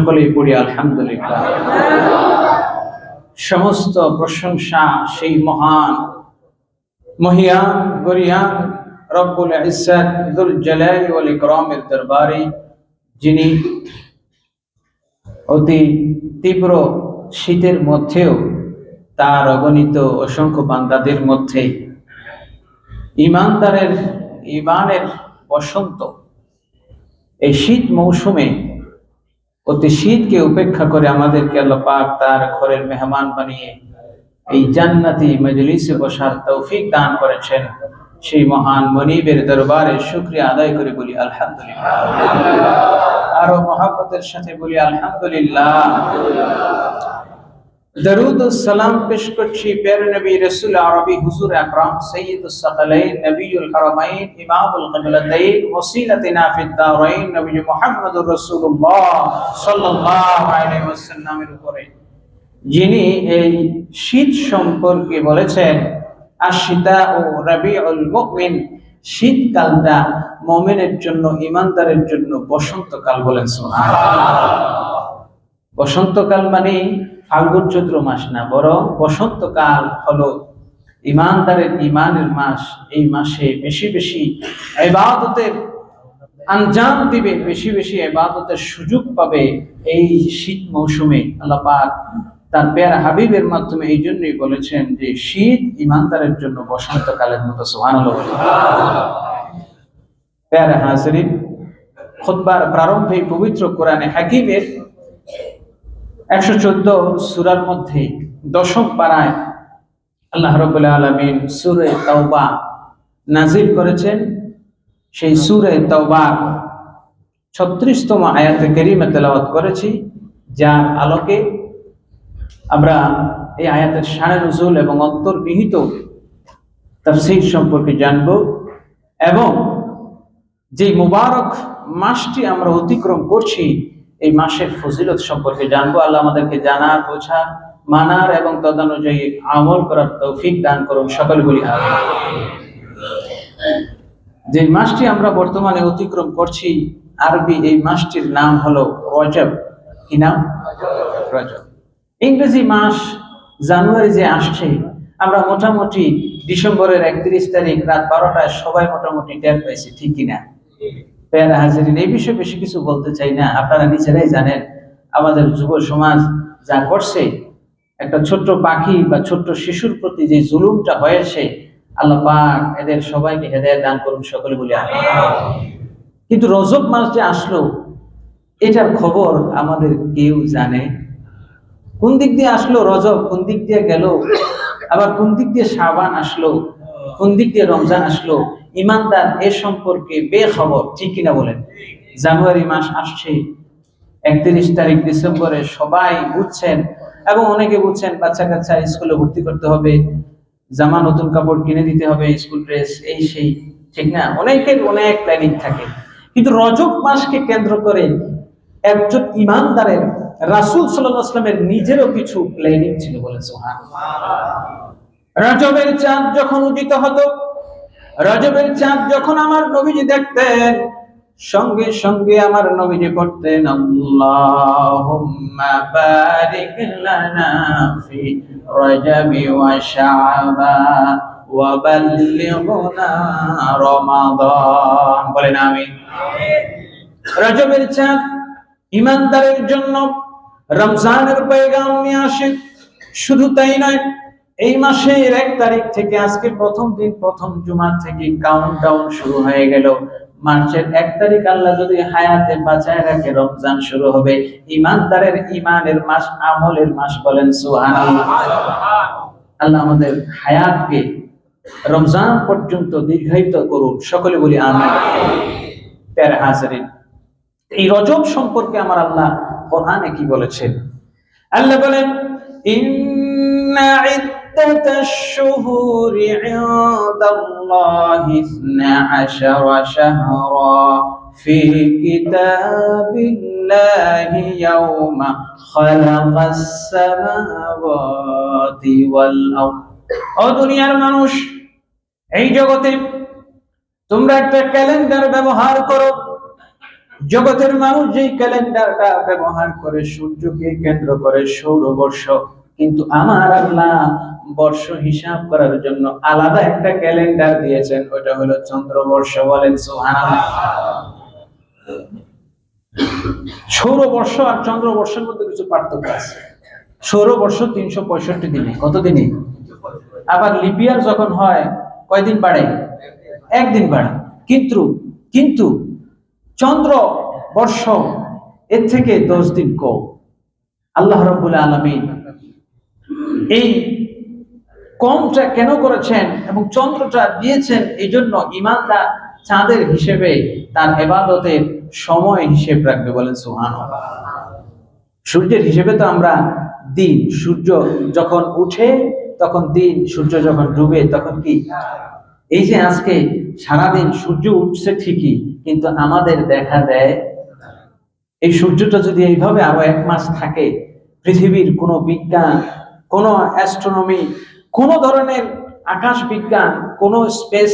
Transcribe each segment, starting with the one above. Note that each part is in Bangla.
সকলেই পড়ি, আলহামদুলিল্লাহ। সমস্ত প্রশংসা সেই মহান মহিয়ান গরিয়ান রব্বুল ইজ্জত দুল জালাল ওয়াল দরবারে, যিনি অতি তীব্র শীতের মধ্যেও তার অগণিত অসংখ্য বান্দাদের মধ্যে ইমানদারের, ইমানের বসন্ত এই শীত মৌসুমে অতি শীতকে উপেক্ষা করে আমাদেরকে আল্লাহ পাক তার ঘরের মেহমান বানিয়ে এই জান্নাতি মজলিসে বসার তৌফিক দান করেছেন। সেই মহান মনিবের দরবারে শুক্রিয়া আদায় করে বলি, আলহামদুলিল্লাহ। আরও মহাব্বতের সাথে বলি, আলহামদুলিল্লাহ। যিনি এই শীত সম্পর্কে বলেছেন আশিতা ও মুমিন শীতকালটা মুমিনের জন্য ইমানদারের জন্য বসন্তকাল সুবহানাল্লাহ। বসন্তকাল মানে ফাল্গুন চৈত্র মাস না, বরং বসন্তকাল হলো ইমানদারের ইমানের মাস। এই মাসে বেশি বেশি এবাদতের আঞ্জাম দিবে, বেশি বেশি এবাদতের সুযোগ পাবে এই শীত মৌসুমে। আল্লাহ পাক তার পেয়ার হাবিবের মাধ্যমে এই জন্যই বলেছেন যে, শীত ইমানদারের জন্য বসন্তকালের মতো সোহান পেয়ারা হাজরিন খুতবার প্রারম্ভে পবিত্র কোরআনে হাকিমের একশো চোদ্দ সুরার মধ্যে দশম পাড়ায় আল্লাহ রবুল্লাহ আলমিন সুরে তওবা নাজির করেছেন। সেই সুরে তওবার ছত্রিশতম আয়াতে কেরিমে তেলাওয়াত করেছি, যার আলোকে আমরা এই আয়াতের সাড়ে নজুল এবং অন্তর্নিহিত তাফসীর সম্পর্কে জানব এবং যে মুবারক মাসটি আমরা অতিক্রম করছি এই মাসের ফজিলত সম্পর্কে জানব। আল্লাহ আমাদেরকে জানার বোঝা মানার এবং তদানুযায়ী আমল করার তৌফিক দান করুন সকলে বলি যে মাসটি আমরা বর্তমানে অতিক্রম করছি, আরবি এই মাসটির নাম হলো রজব। কি নাম? রজব। ইংরেজি মাস জানুয়ারি যে আসছে, আমরা মোটামুটি ডিসেম্বরের একত্রিশ তারিখ রাত বারোটায় সবাই মোটামুটি টের পাইছি, ঠিক কিনা? পেয়ারা হাজিরিন, এই বিষয়ে বেশি কিছু বলতে চাই না। আপনারা নিজেরাই জানেন, আমাদের যুব সমাজ যা করছে, একটা ছোট্ট পাখি বা ছোট্ট শিশুর প্রতি যে জুলুমটা হয়েছে, আল্লাহ পাক এদের সবাইকে হেদায়ত দান করুন, সকলে বলে কিন্তু রজব মাস যে আসলো, এটার খবর আমাদের কেউ জানে? কোন দিক দিয়ে আসলো রজব? কোন দিক দিয়ে গেল? আবার কোন দিক দিয়ে সাবান আসলো? কোন দিক দিয়ে রমজান আসলো? ইমানদার এ সম্পর্কে বেখবর, ঠিক কিনা বলেন? জানুয়ারি মাস আসছে, একত্রিশ তারিখ ডিসেম্বরে সবাই বুঝছেন, এবং অনেকে বুঝছেন বাচ্চা কাচ্চা স্কুলে ভর্তি করতে হবে, জামা নতুন কাপড় কিনে দিতে হবে, স্কুল ড্রেস, এই সেই, ঠিক না? অনেকের অনেক প্ল্যানিং থাকে। কিন্তু রজব মাসকে কেন্দ্র করে একজন ইমানদারের, রাসুল সাল্লামের নিজেরও কিছু প্ল্যানিং ছিল বলে সোহান রজবের চাঁদ যখন উদিত হতো রজবের চাঁদ যখন আমার নবীজি দেখতেন, সঙ্গে সঙ্গে আমার নবীজি পড়তেন, আল্লাহুম্মা বারিক লানা ফি রজবি ওয়া বলেন আমিন। রজবের চাঁদ ইমানদারের জন্য রমজানের পয়গাম নিয়ে আসে। শুধু তাই নয় এই মাসের এক তারিখ থেকে আজকে প্রথম দিন, প্রথম জুমা থেকে কাউন্ট ডাউন শুরু হয়ে গেল। মার্চের এক তারিখ আল্লাহ যদি হায়াতে বাঁচায় রাখে, রমজান শুরু হবে। ইমানদারের ইমানের মাস, আমলের মাস বলেন সুহান আল্লাহ আমাদের হায়াতকে রমজান পর্যন্ত দীর্ঘায়িত করুন। সকলে বলি আমিন। প্যারে হাজারিন, এই রজব সম্পর্কে আমার আল্লাহ কোরআনে কি বলেছেন? আল্লাহ বলেন, ইন্না عدة الشهور عند الله اثنا عشر شهرا في كتاب الله يوم خلق السماوات والأرض ও দুনিয়ার মানুষ এই জগতে তোমরা একটা ক্যালেন্ডার ব্যবহার করো জগতের মানুষ যেই ক্যালেন্ডারটা ব্যবহার করে সূর্যকে কেন্দ্র করে সৌরবর্ষ কিন্তু আমার আল্লাহ বর্ষ হিসাব করার জন্য আলাদা একটা ক্যালেন্ডার দিয়েছেন ওটা হলো চন্দ্রবর্ষ বলেন সৌরবর্ষ আর চন্দ্রবর্ষের মধ্যে কিছু পার্থক্য আছে। সৌরবর্ষ তিনশো পঁয়ষট্টি দিনে, কত দিনে? আবার লিপিয়ার যখন হয়, কয়দিন বাড়ে? একদিন বাড়ে। কিন্তু কিন্তু চন্দ্র বর্ষ, এর থেকে দশ দিন কম। আল্লাহ রব্বুল আলমিন এই কমটা কেন করেছেন এবং চন্দ্রটা দিয়েছেন এই জন্য ইমানদার চাঁদের হিসেবে তার এবাদতের সময় হিসেব রাখবে বলেন সুহান সূর্যের হিসেবে তো আমরা দিন, সূর্য যখন উঠে, তখন দিন, সূর্য যখন ডুবে, তখন কি? এই যে আজকে সারাদিন সূর্য উঠছে ঠিকই, কিন্তু আমাদের দেখা দেয়, এই সূর্যটা যদি এইভাবে আরও এক মাস থাকে, পৃথিবীর কোনো বিজ্ঞান, কোনো অ্যাস্ট্রোনমি কোনো ধরনের আকাশ বিজ্ঞান কোনো স্পেস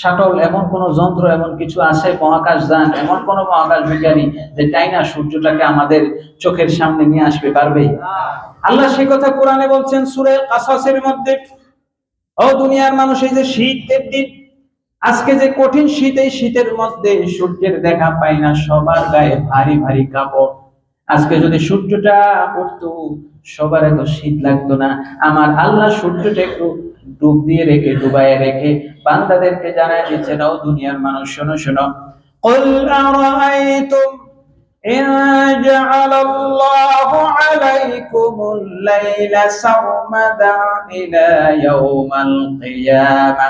শাটল, এমন কোন যন্ত্র, এমন কিছু আছে মহাকাশ যান এমন কোন মহাকাশ বিজ্ঞানী যে তাই না সূর্যটাকে আমাদের চোখের সামনে নিয়ে আসবে, পারবে? আল্লাহ সে কথা কোরআনে বলছেন, সুরে কাসাসের মধ্যে, ও দুনিয়ার মানুষ, এই যে শীতের দিন, আজকে যে কঠিন শীত, এই শীতের মধ্যে সূর্যের দেখা পাই না, সবার গায়ে ভারী ভারী কাপড়। আজকে যদি সূর্যটা পড়তো সবার এত শীত লাগতো না আমার আল্লাহ সূর্যটা একটু ডুব দিয়ে রেখে ডুবাইয়ে রেখে বান্দাদেরকে জানাই দিচ্ছে নাও দুনিয়ার মানুষ শোনো শোনো قل أرأيتم إن جعل الله عليكم الليل سرمدا إلى يوم القيامة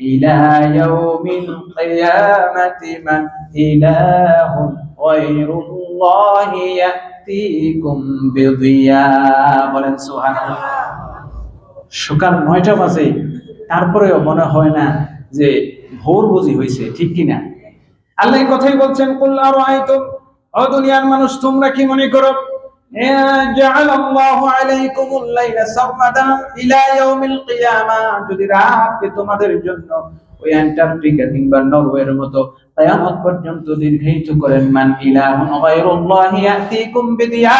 إلى يوم القيامة من إله غير الله সকাল নয়টা বাজে, তারপরেও মনে হয় না যে ভোর বুঝি হয়েছে ঠিক কিনা? আল্লাহ কথাই বলছেন, কুল আরাইতুম ও দুনিয়ার মানুষ, তোমরা কি মনে করো? যদি রাতকে তোমাদের জন্য ওই অ্যান্টার্কটিকা কিংবা নরওয়ের মতো কিয়ামত পর্যন্ত দীর্ঘায়িত করেন মান ইলাহুন গায়রুল্লাহি ইয়াতিকুম বিদিয়া।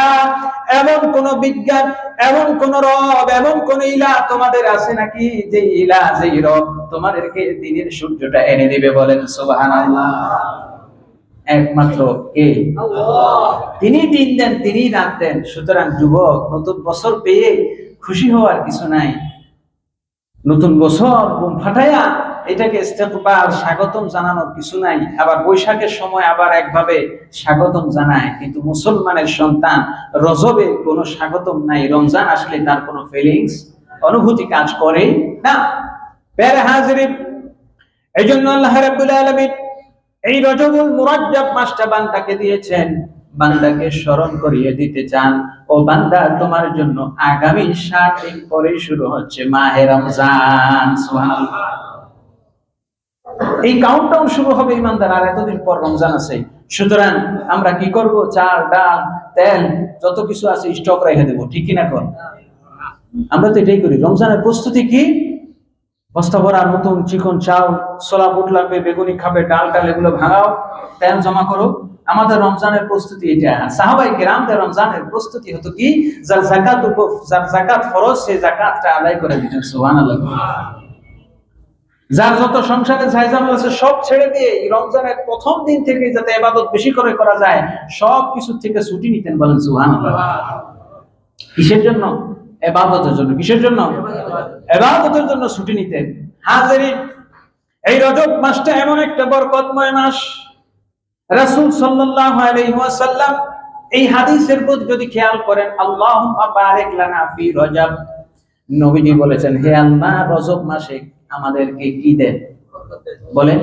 এমন কোন বিজ্ঞান এমন কোন রব এমন কোন ইলাহ তোমাদের আছে নাকি? যে ইলাহ যে রব তোমাদেরকে দিনের সূর্যটা এনে দিবে বলেন সুবহানাল্লাহ। একমাত্র কে? তিনি দিন দেন তিনি রাত দেন। সুতরাং যুবক নতুন বছর পেয়ে খুশি হওয়ার কিছু নাই। নতুন বছর বুম ফাটাইয়া এটাকে ইস্তেকবার স্বাগতম জানানোর কিছু নাই, আবার বৈশাখের সময় আবার একভাবে স্বাগতম জানায়। কিন্তু মুসলমানের সন্তান রজবে কোনো স্বাগতম নাই, রমজান আসলে তার কোনো ফিলিংস অনুভূতি কাজ করে না। পেরে হাজির। এই জন্য আল্লাহ রাব্বুল আলামিন এই রজবুল মুরাজ্জাব মাসটা বান্দাকে দিয়েছেন। বান্দাকে স্মরণ করিয়ে দিতে চান। ও বান্দা, তোমার জন্য আগামী ষাট দিন পরে শুরু হচ্ছে মাহে রমজান, সুবহানাল্লাহ। এই কাউন্টডাউন শুরু হবে ইমানদার, আর এতদিন পর রমজান আছে। সুতরাং আমরা কি করব? চাল, ডাল, তেল, যত কিছু আছে স্টক রেখে দেবো, ঠিক কিনা কর আমরা তো এটাই করি। রমজানের প্রস্তুতি কি? বস্তা ভরা, নতুন চিকন চাল, ছোলা, বুট লাগবে, বেগুনি খাবে, ডাল টাল এগুলো ভাঙাও, তেল জমা করো। আমাদের রমজানের প্রস্তুতি এটা। সাহাবাই কেরামদের রমজানের প্রস্তুতি হতো কি? যার জাকাত যার জাকাত ফরজ সে জাকাতটা আদায় করে দিতেন, সুবহানাল্লাহ। যার যত সংসারে ঝাইজাম আছে, সব ছেড়ে দিয়ে রমজানের প্রথম দিন থেকে যাতে এবাদত বেশি করে করা যায়, সব কিছু থেকে ছুটি নিতেন বলেন সুবহানাল্লাহ। কিসের জন্য? এবাদতের জন্য। কিসের জন্য? এবাদতের জন্য ছুটি নিতেন। হাজারিন এই রজব মাসটা এমন একটা বরকতময় মাস। রাসূল সাল্লাল্লাহু আলাইহি এই হাদিসের প্রতি যদি খেয়াল করেন, আল্লাহুম্মা বারিক লানা ফি রজব। নবীজি বলেছেন, হে আল্লাহ, রজব মাসে আমাদেরকে কি দেন? বলেন।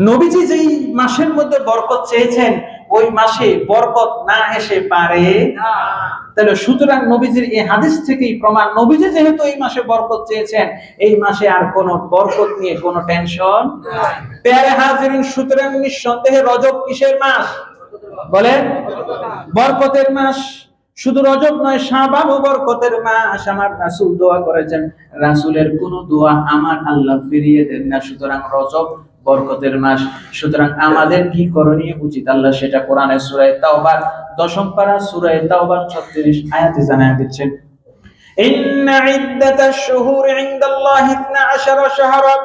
নবীজি যেই মাসের মধ্যে বরকত চেয়েছেন ওই মাসে বরকত না এসে পারে। তাহলে সুতরাং নবীজির এই হাদিস থেকেই প্রমাণ। নবীজি যেহেতু এই মাসে বরকত চেয়েছেন এই মাসে আর কোন বরকত নিয়ে কোনো টেনশন পেয়ারে হাজিরিন সুতরাং নিঃসন্দেহে রজব কিসের মাস? বলেন। বরকতের মাস। শুধু রজব নয়, শাবান বরকতের মাস আমার রাসূল দোয়া করেছেন। রাসূলের কোন দোয়া আমার আল্লাহ ফিরিয়ে দেন না। সুতরাং রজব, বরকতের মাস। সুতরাং আমাদের কি করণীয় উচিত? আল্লাহ সেটা কোরআনের সূরায়ে তাওবার দশম পারা সূরায়ে তাওবার 36 আয়াতে জানায় দিচ্ছেন। ইন্না ইদ্দাতাশ শুহুরি ইনদাল্লাহি 12 শাহরা।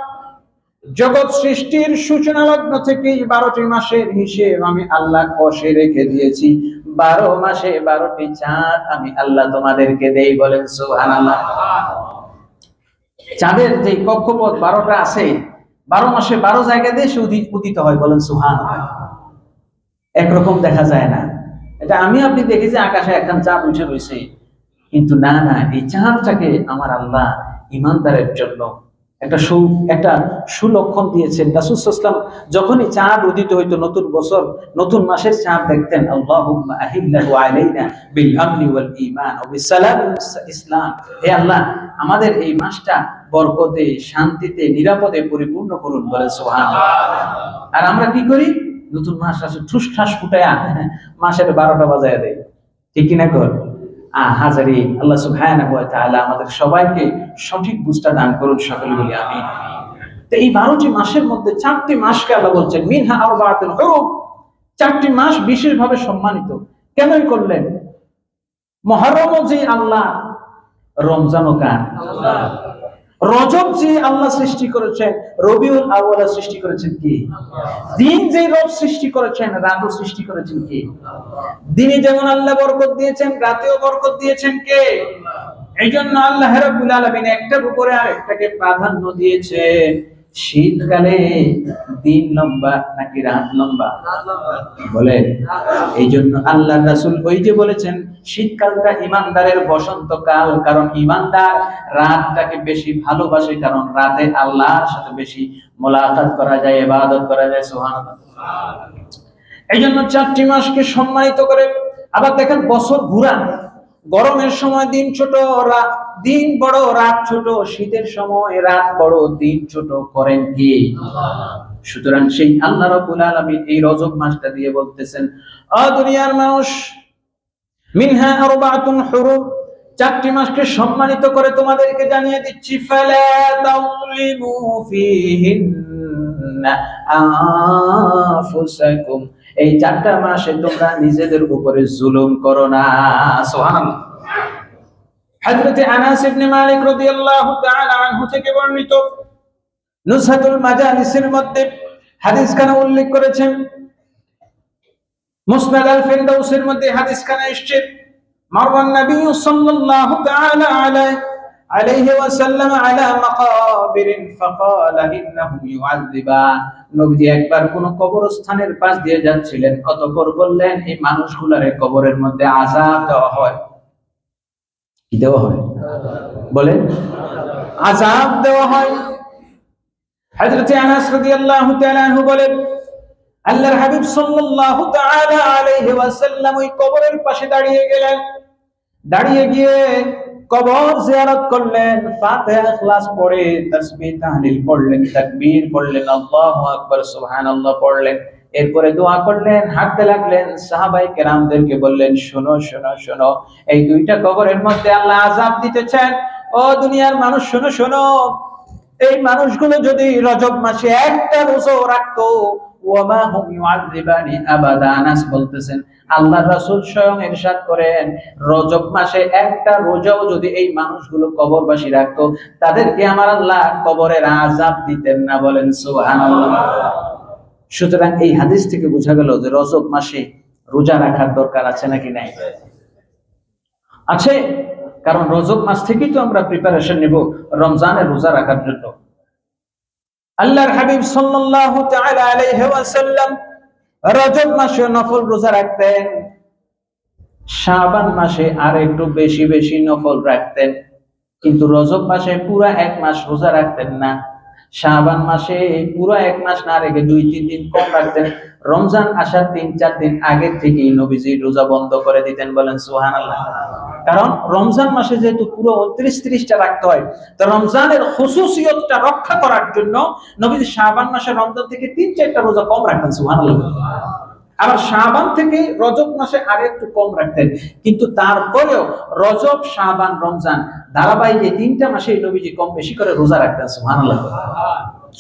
জগৎ সৃষ্টির সূচনা লগ্ন থেকে বারোটি মাসের হিসেব আমি আল্লাহ কষে রেখে দিয়েছি। বারো মাসে বারোটি চাঁদ আমি আল্লাহ তোমাদেরকে দেই বলেন, সুবহানাল্লাহ। চাঁদের যে কক্ষপথ বারোটা আছে, বারো মাসে বারো জায়গা দিয়ে সে উদি- উদিত হয় বলেন সুহান একরকম দেখা যায় না। এটা আমি আপনি দেখেছি, আকাশে একখান চাঁদ উঠে রয়েছে কিন্তু না না, এই চাঁদটাকে আমার আল্লাহ ইমানদারের জন্য একটা সু, একটা সুলক্ষণ দিয়েছেন। রাসুলাম যখনই চাঁদ উদিত হইতো নতুন বছর, নতুন মাসের চাঁদ দেখতেন ইসলাম। হে আল্লাহ, আমাদের এই মাসটা বরকতে, শান্তিতে, নিরাপদে পরিপূর্ণ করুন বলে সুবহানাল্লাহ। আর আমরা কি করি? নতুন মাস আসে ঠুস ঠাস ফুটায়া মাসের বারোটা বাজায় দেয় ঠিক কিনা কর? হাজারি, আল্লাহ সুবহানাহু ওয়া তাআলা আমাদের সবাইকে সঠিক বুঝটা দান করুন সকলে বলি আমি তো এই বারোটি মাসের মধ্যে চারটি মাসকে আল্লাহ বলছেন, মিনহা আরবাতুল হুরুম চারটি মাস বিশেষভাবে সম্মানিত। কেনই করলেন? মহরম যে আল্লাহ, রমজানও কার? রজব যে আল্লাহ সৃষ্টি করেছেন, রবিউল আওয়ালা সৃষ্টি করেছেন কি? দিন যে রব সৃষ্টি করেছেন রাতও সৃষ্টি করেছেন কি? দিনে যেমন আল্লাহ বরকত দিয়েছেন, রাতেও বরকত দিয়েছেন কে? এই জন্য আল্লাহ রাব্বুল আলামিন একটার উপরে আরেকটাকে প্রাধান্য দিয়েছেন। শীতকালে দিন লম্বা নাকি রাত লম্বা? বলে এই জন্য আল্লাহ রাসুল ওই যে বলেছেন, শীতকালটা ইমানদারের বসন্তকাল কারণ ইমানদার রাতটাকে বেশি ভালোবাসে, কারণ রাতে আল্লাহর সাথে বেশি মোলাকাত করা যায়, ইবাদত করা যায়, সুবহানাল্লাহ। এই জন্য চারটি মাসকে সম্মানিত করে। আবার দেখেন, বছর ঘুরান। গরমের সময় দিন ছোট দিন বড়, রাত ছোট, শীতের সময় রাত বড়, দিন ছোট করেন কি? সুতরাং সেই আল্লাহ রাব্বুল আলামিন এই রজব মাসটা দিয়ে বলতেছেন অ দুনিয়ার মানুষ, মিনহা আরবাতুন হুরুম চারটি মাসকে সম্মানিত করে তোমাদেরকে জানিয়ে দিচ্ছি, ফালা এই চারটা মাসে তোমরা নিজেদের উপরে জুলুম করো না, সুবহানাল্লাহ। হযরত আনাস ইবনে মালিক রাদিয়াল্লাহু তাআলা আনহু থেকে বর্ণিত। নুসহাতুল মাজালিসের মধ্যে হাদিস উল্লেখ করেছেন। মুসনাদ আল ফিরদাউসের মধ্যে হাদিস এসেছে। মারওয়ান নবী সাল্লাল্লাহু তাআলা আলাইহি আলাইহি আলা মাকাবিরিন ইন্নাহুম নবীজি একবার কোন কবরস্থানের পাশ দিয়ে যাচ্ছিলেন, অতঃপর বললেন, এই মানুষগুলারে কবরের মধ্যে আযাব দেওয়া হয়। কি দেওয়া হয়? বলেন। আযাব দেওয়া হয়। হযরত আনাস রাদিয়াল্লাহু তাআলা আনহু বলেন, আল্লাহর হাবিব সাল্লাল্লাহু তাআলা আলাইহি ওয়াসাল্লাম ওই কবরের পাশে দাঁড়িয়ে গেলেন। দাঁড়িয়ে গিয়ে কবর জিয়ারত করলেন, ফাতিহা ইখলাস পড়ে, তাসবিহ তাহলিল পড়লেন, তাকবীর পড়লেন, আল্লাহু আকবার, সুবহানাল্লাহ পড়লেন। এরপরে দোয়া করলেন, হাঁটতে লাগলেন সাহাবাই কেরামদেরকে বললেন, শোনো শোনো শোনো, এই দুইটা কবরের মধ্যে আল্লাহ আযাব দিতেছেন। ও দুনিয়ার মানুষ, শোনো শোনো, এই মানুষগুলো যদি রজব মাসে একটা রোজা রাখতো বলতেছেন ইরশাদ করেন, রজব মাসে একটা রোজাও যদি এই রাখতো, তাদেরকে আমার আল্লাহ কবরের আযাব দিতেন না বলেন সুতরাং এই হাদিস থেকে বোঝা গেল যে রজব মাসে রোজা রাখার দরকার আছে নাকি নাই? আছে, কারণ রজব মাস থেকেই তো আমরা প্রিপারেশন নেব রমজানের রোজা রাখার জন্য। আল্লাহর হাবিব সাল্লাল্লাহু তাআলা আলাইহি ওয়াসাল্লাম রজব মাসে নফল রোজা রাখতেন। শাবান মাসে আর একটু বেশি বেশি নফল রাখতেন। কিন্তু রজব মাসে পুরা এক মাস রোজা রাখতেন না। শাবান মাসে পুরো এক মাস না রেখে দুই, তিন দিন কম রাখতেন। রমজান আসার তিন, চার দিন আগে থেকেই নবীজি রোজা বন্ধ করে দিতেন বলেন, সুবহানাল্লাহ। কারণ রমজান মাসে যেহেতু পুরো উনত্রিশ ত্রিশটা রাখতে হয়, তো রমজানের খুশুসিয়তটা রক্ষা করার জন্য নবীজি শাহবান মাসে রমজান থেকে তিন, চারটা রোজা কম রাখতেন, সুবহানাল্লাহ। আবার শাবান থেকে রজব মাসে আরে একটু কম রাখতেন। কিন্তু তারপরেও রজব, শাবান, রমজান ধারাবাহিক এই তিনটা মাসে নবীজি কম বেশি করে রোজা রাখতেন, সুবহানাল্লাহ।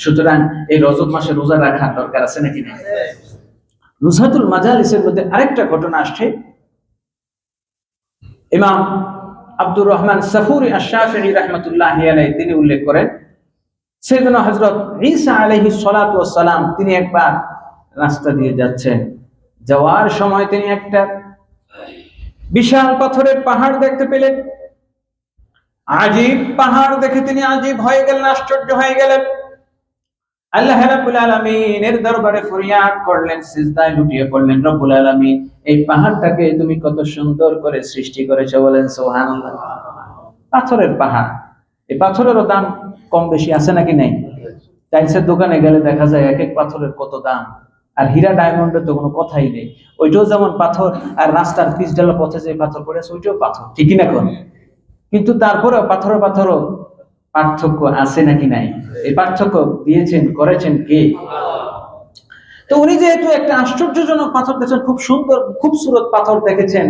সুতরাং এই রজব মাসে রোজা রাখার দরকার আছে নাকি না নুসাতুল মাজালিসের মধ্যে আরেকটা ঘটনা আসছে। ইমাম আব্দুর রহমান সাফুরি আশাফি রহমতুল্লাহ তিনি উল্লেখ করেন সেদিন হজরত ঈসা আলহি সালাম, তিনি একবার রাস্তা দিয়ে যাচ্ছেন। যাওয়ার সময় তিনি একটা বিশাল পাথরের পাহাড় দেখতে পেলেন। আজীব পাহাড় দেখে তিনি আজীব হয়ে গেলেন, আশ্চর্য হয়ে গেলেন। আল্লাহ রাব্বুল আলামিনের দরবারে ফরিয়াদ করলেন, সিজদায় লুটিয়ে পড়লেন, রব্বুল আলামিন, এই পাহাড়টাকে তুমি কত সুন্দর করে সৃষ্টি করেছ বলেন, সুবহানাল্লাহ। পাথরের পাহাড়, এই পাথরেরও দাম কম বেশি আছে নাকি নেই? টাইলসের দোকানে গেলে দেখা যায় এক এক পাথরের কত দাম। আর হীরা ডায়মন্ডের তো কোনো কথাই নেই। ওইটাও যেমন পাথর আর রাস্তার পিচ ডালা পথে যে পাথর পড়েছে ওইটাও পাথর, ঠিকই না কোন? কিন্তু তারপরেও পাথর পাথরও পার্থক্য আছে নাকি নাই? এই পার্থক্য দিয়েছেন, করেছেন কে? তো উনি যেহেতু একটা আশ্চর্যজনক পাথর দেখেছেন, খুব সুন্দর, খুব সুরত পাথর দেখেছেন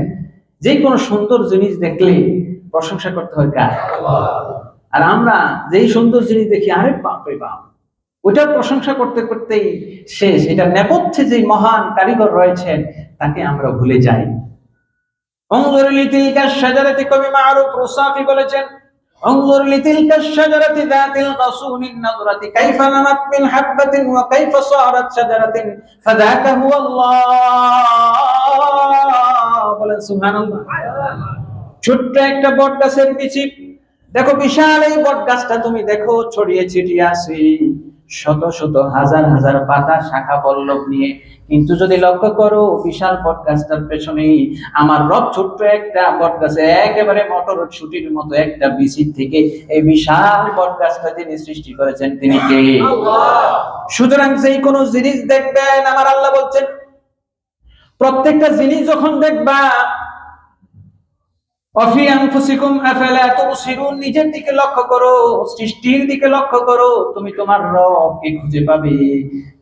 যে কোনো সুন্দর জিনিস দেখলে প্রশংসা করতে হয় কার? আর আমরা যেই সুন্দর জিনিস দেখি, আরে বাপরে বাপ ওইটার প্রশংসা করতে করতেই শেষ এটা নেপথ্যে যে মহান কারিগর রয়েছেন তাকে আমরা ভুলে যাই انظر لتلك الشجرة কবি মারুফ রুসাফি বলেছেন انظر لتلك الشجرة ذات الغصون النظرة كيف نمت من حبة وكيف صارت شجرة فذاك هو الله বলেন সুবহানাল্লাহ ছোট্ট একটা বট গাছের বিচি দেখো বিশাল এই বট গাছটা তুমি দেখো ছড়িয়ে ছিটিয়ে আছে শত শত হাজার হাজার পাতা শাখা পল্লব নিয়ে। কিন্তু যদি লক্ষ্য করো বিশাল বট গাছটার পেছনে আমার রব ছোট্ট একটা বট একেবারে মটর ছুটির মতো একটা বিচির থেকে এই বিশাল গাছটা তিনি সৃষ্টি করেছেন। তিনি কে? সুতরাং যেই কোন জিনিস দেখবেন আমার আল্লাহ বলছেন প্রত্যেকটা জিনিস যখন দেখবা নিজের দিকে লক্ষ্য করো, সৃষ্টির দিকে লক্ষ্য করো, তুমি তোমার রবকে খুঁজে পাবে।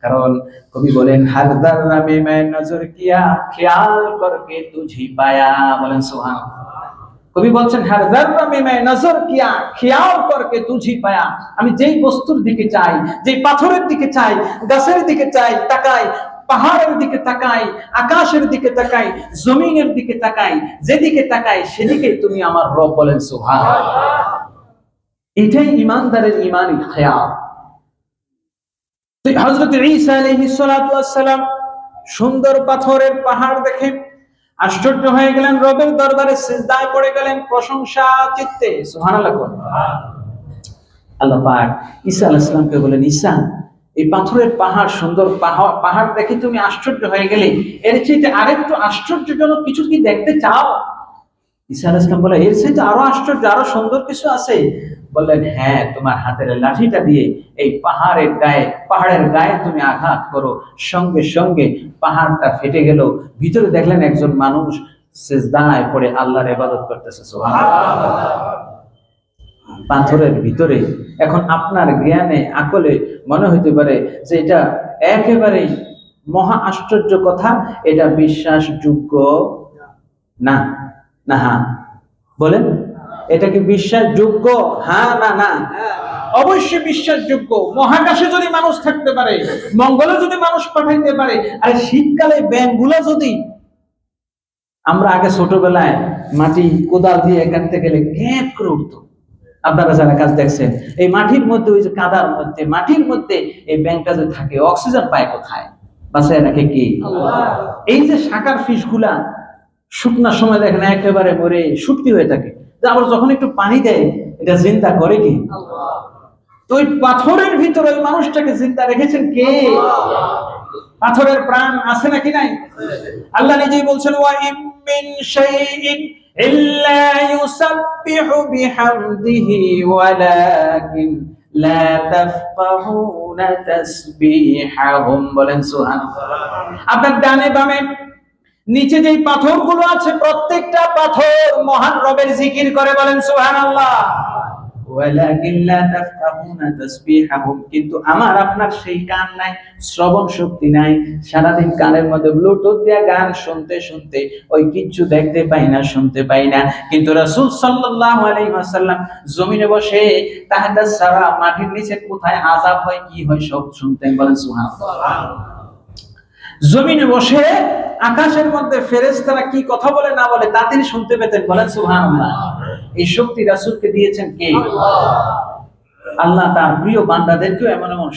কারণ কবি বলেন হর যাররা মে নজর কিয়া, খেয়াল করকে তুঝি পায়া। বলেন সুবহান কবি বলছেন হর যাররা মে নজর কিয়া, খেয়াল করকে তুঝি পায়া। আমি যেই বস্তুর দিকে চাই, যেই পাথরের দিকে চাই, গাছের দিকে চাই, তাকাই পাহাড়ের দিকে তাকাই, আকাশের দিকে তাকাই, জমিনের দিকে তাকাই, যেদিকে তাকাই সেদিকে তুমি আমার রব বলেন সুহান এটাই ইমানদারের ইমানই হজরত ঈসা সুন্দর পাথরের পাহাড় দেখে আশ্চর্য হয়ে গেলেন, রবের দরবারে সিজদায় পড়ে গেলেন, প্রশংসা, চিত্তে, সুবহানাল্লাহ আল্লাহ পাক ঈসা আলাইহিস সালামকে বলেন, ঈসা এই পাথরের পাহাড় সুন্দর পাহাড় পাহাড় দেখে তুমি আশ্চর্য হয়ে গেলে। এর চাইতে আরেকটু আশ্চর্যজনক কিছু কি দেখতে চাও? বলে, এর আরও আশ্চর্য, আরও সুন্দর কিছু আছে। বললেন হ্যাঁ তোমার হাতের লাঠিটা দিয়ে এই পাহাড়ের গায়ে পাহাড়ের গায়ে তুমি আঘাত করো। সঙ্গে সঙ্গে পাহাড়টা ফেটে গেল। ভিতরে দেখলেন একজন মানুষ সেজদায় পড়ে আল্লাহর ইবাদত করতেছে পাথরের ভিতরে। এখন আপনার জ্ঞানে, আকলে মনে হইতে পারে যে এটা একেবারেই মহা আশ্চর্য কথা, এটা বিশ্বাসযোগ্য না। না হ্যাঁ বলেন। এটা কি বিশ্বাসযোগ্য? হ্যাঁ না না। অবশ্যই বিশ্বাসযোগ্য। মহাকাশে যদি মানুষ থাকতে পারে, মঙ্গলে যদি মানুষ পাঠাইতে পারে, আর শীতকালে ব্যাংকগুলো যদি আমরা আগে ছোটবেলায় মাটি কোদাল দিয়ে কাটতে গেলে ক্যাপ করে উঠতো। আপনারা যারা কাজ দেখছেন এই মাটির মধ্যে ওই যে কাদার মধ্যে মাটির মধ্যে এই ব্যাংকটা যে থাকে অক্সিজেন পায় কোথায়? বাসায় রাখে কি? এই যে শাকার ফিশগুলা শুকনার সময় দেখেন একেবারে মরে শুটকি হয়ে থাকে। আবার যখন একটু পানি দেয় এটা চিন্তা করে কি? তো ওই পাথরের ভিতরে ওই মানুষটাকে চিন্তা রেখেছেন কে? পাথরের প্রাণ আছে নাকি নাই? আল্লাহ নিজেই বলছেন ওয়া মিন শাইইন ইল্লা يسبح بحمده ولكن لا تفقهون تسبيحهم. বলেন সুবহানাল্লাহ। আপনার ডানে বামে, নিচে যেই পাথরগুলো আছে, প্রত্যেকটা পাথর মহান রবের জিকির করে বলেন সুবহানাল্লাহ। শুনতে শুনতে ওই কিচ্ছু দেখতে পাই না, শুনতে পাই না। কিন্তু জমিনে বসে মাটির নিচে কোথায় আযাব হয়, কি হয় সব শুনতেন, বলেন সুবহানাল্লাহ। জমিনে বসে আকাশের মধ্যে ফেরেশতারা কি কথা বলে না বলে তা তিনি শুনতে পেতেন, বলেন সুবহানাল্লাহ। এই শক্তি রাসুলকে দিয়েছেন কে? আল্লাহ। তার প্রিয় বান্দাদেরকেও এমন এমন